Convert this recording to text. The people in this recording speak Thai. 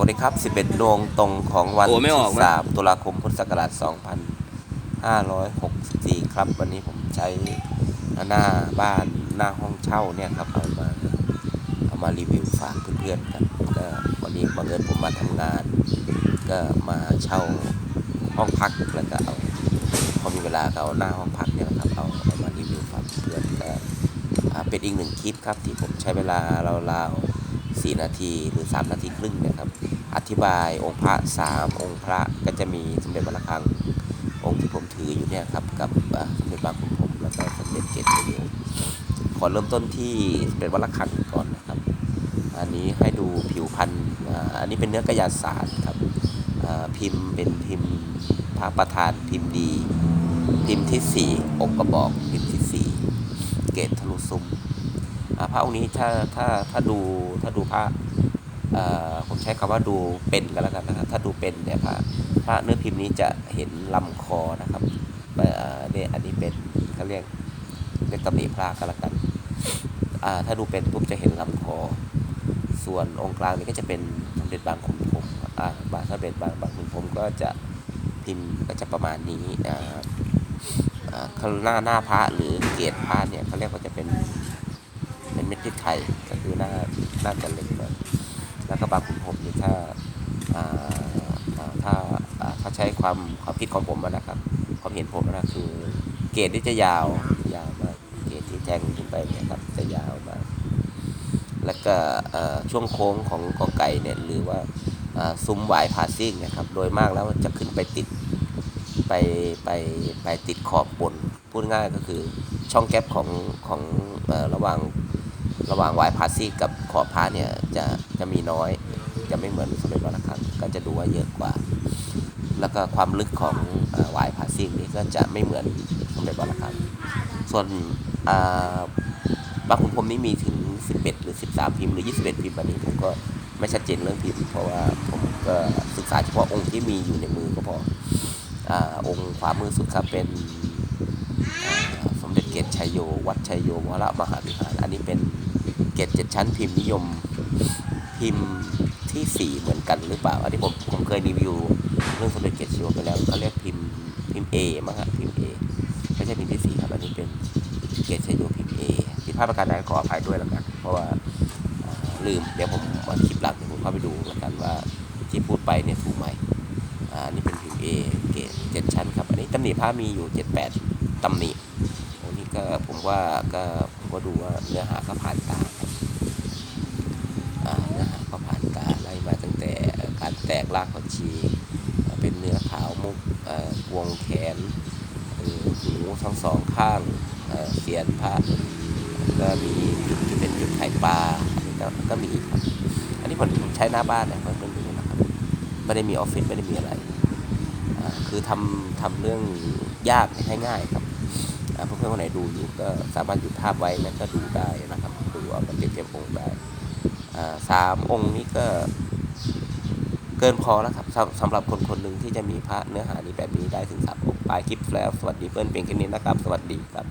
วัสดีครับ 11 ดวงตรงของวันโอ้ไม่ที่ออกนะ3ตุลาคมพุทธศักราช 2564 ครับ วันนี้ผมใช้หน้าบ้านหน้าห้องเช่าเนี่ยครับ เอามาเอามารีวิวฝากเพื่อนๆครับก็วันนี้บังเอิญผมมาทำงาน ก็มาเช่าห้องพักแล้วก็เอาพอมีเวลาก็เอาหน้าห้องพักเนี่ยนะครับเอาเอามารีวิวฝากเพื่อนก็ อ่าเป็นอีกหนึ่งคลิปครับที่ผมใช้เวลาราวๆ 4 นาทีหรือ 3 นาทีครึ่งนะครับ อธิบายองค์พระ 3 องค์พระก็จะมีสมเด็จวัดระฆังองค์ที่ผมถืออยู่เนี่ยครับกับสมเด็จบางขุนพรมแล้วก็สมเด็จเกศเดียวขอเริ่มต้นที่สมเด็จวัดระฆังก่อนนะครับ อันนี้ให้ดูผิวพันธุ์อันนี้เป็นเนื้อกระยาศาสตร์ครับพิมพ์เป็นพิมพ์พระประธานพิมพ์ดี พิมพ์ที่สี่อกกระบอกพิมพ์ที่สี่เกตทะลุซุ้ม พระองค์นี้ถ้าถ้าถ้าดูถ้าดูพระผมใช้คำว่าดูเป็นกันแล้วกันนะครับถ้าดูเป็นเนี่ยพระพระเนื้อพิมพ์นี้จะเห็นลำคอนะครับเนี่ยอันนี้เป็นเขาเรียกเรียกตำหนิพระกันแล้วกันถ้าดูเป็นปุ๊บจะเห็นลำคอ ส่วนองค์กลางนี่ก็จะเป็นสมเด็จบางขุนพรมอ่าบางสมเด็จบางบางขุนพรมก็จะพิมพ์ก็จะประมาณนี้ข้างหน้าหน้าพระหรือเกียรติพระเนี่ยเขาเรียกว่าจะเป็น เม็ดพริกไทยก็คือหน้าหน้าจะเล็กหน่อยแล้วก็บางขุนพรมนี่ถ้าถ้าถ้าใช้ความความคิดของผมนะครับความเห็นผมนะคือเกรดที่จะยาวยาวมากเกรดที่แทงขึ้นไปเนี่ยครับจะยาวมากแล้วก็ช่วงโค้งของกอไก่เนี่ยหรือว่าซุ้มหวายผาซิ่งนะครับ โดยมากแล้วจะขึ้นไปติดไปไปไปติดขอบบน พูดง่ายก็คือช่องแก๊ปของของอระหว่าง ระหว่างวายผาซิ่งกับขอบผาเนี่ยจะจะมีน้อย จะไม่เหมือนสมเด็จวัดระฆังก็จะดูว่าเยอะกว่า แล้วก็ความลึกของวายผาซิ่งนี่ก็จะไม่เหมือนสมเด็จวัดระฆังส่วนบางขุนพรมนี่มีถึง 11 หรือ 13 พิมพ์หรือ 21 พิมพ์อันนี้ผมก็ไม่ชัดเจนเรื่องพิมพ์ เพราะว่าผมก็ศึกษาเฉพาะองค์ที่มีอยู่ในมือก็พออองค์ขวามือสุดครับเป็นสมเด็จเกศชัยโย วัดชัยโยวรมหาวิหาร อันนี้เป็น เกศเจ็ดชั้นพิมพ์นิยม พิมพ์ที่4เหมือนกันหรือเปล่า อันนี้ผมผมเคยรีวิวเรื่องสมเด็จเกศชัยโยไปแล้วเขาเรียกพิมพ์พิมพ์ A มั้งฮะพิมพ์ A ไม่ใช่พิมพ์ที่4ครับอันนี้เป็นเกตชัยโยพิมพ์เอผิดพลาดประการใดขออภัยด้วยแล้วกัน เพราะว่าลืมเดี๋ยวผมมาคลิปหลังเดี๋ยวผมเข้าไปดูแล้วกันว่าที่พูดไปเนี่ยถูกไหมอ่าอันนี่เป็นพิมพ์เอเกตเจ็ดชั้นครับอันนี้ตำหนิผ้ามีอยู่เจ็ดแปดตำหนิโอ้นี่ก็ผมว่าก็ ผมก็ดูว่าเนื้อหาก็ผ่านตาเนื้อหาก็ผ่านตาไล่มาตั้งแต่การแตกรากผักชี เป็นเนื้อขาวมุกวงแขนหูทั้งสองข้างเสียนพระก็มีจุดที่เป็นจุดไข่ปลาก็ก็มีครับอันนี้ผมใช้หน้าบ้านนะเพื่อนๆดูนะครับไม่ได้มีออฟฟิศไม่ได้มีอะไร คือทำทำเรื่องยากให้ง่ายครับ เพื่อนๆคนไหนดูอยู่ก็สามารถหยุดภาพไว้แล้วก็ดูได้นะครับ ดูเอาไปเปรียบเต็มองค์ได้สามองค์นี้ก็เกินพอแล้วครับสำสำหรับคนคนหนึ่งที่จะมีพระเนื้อหานี้แบบนี้ได้ถึงสามองค์ปลายคลิปแล้ว สวัสดีเพื่อนเพียงแค่นี้นะครับ สวัสดีครับ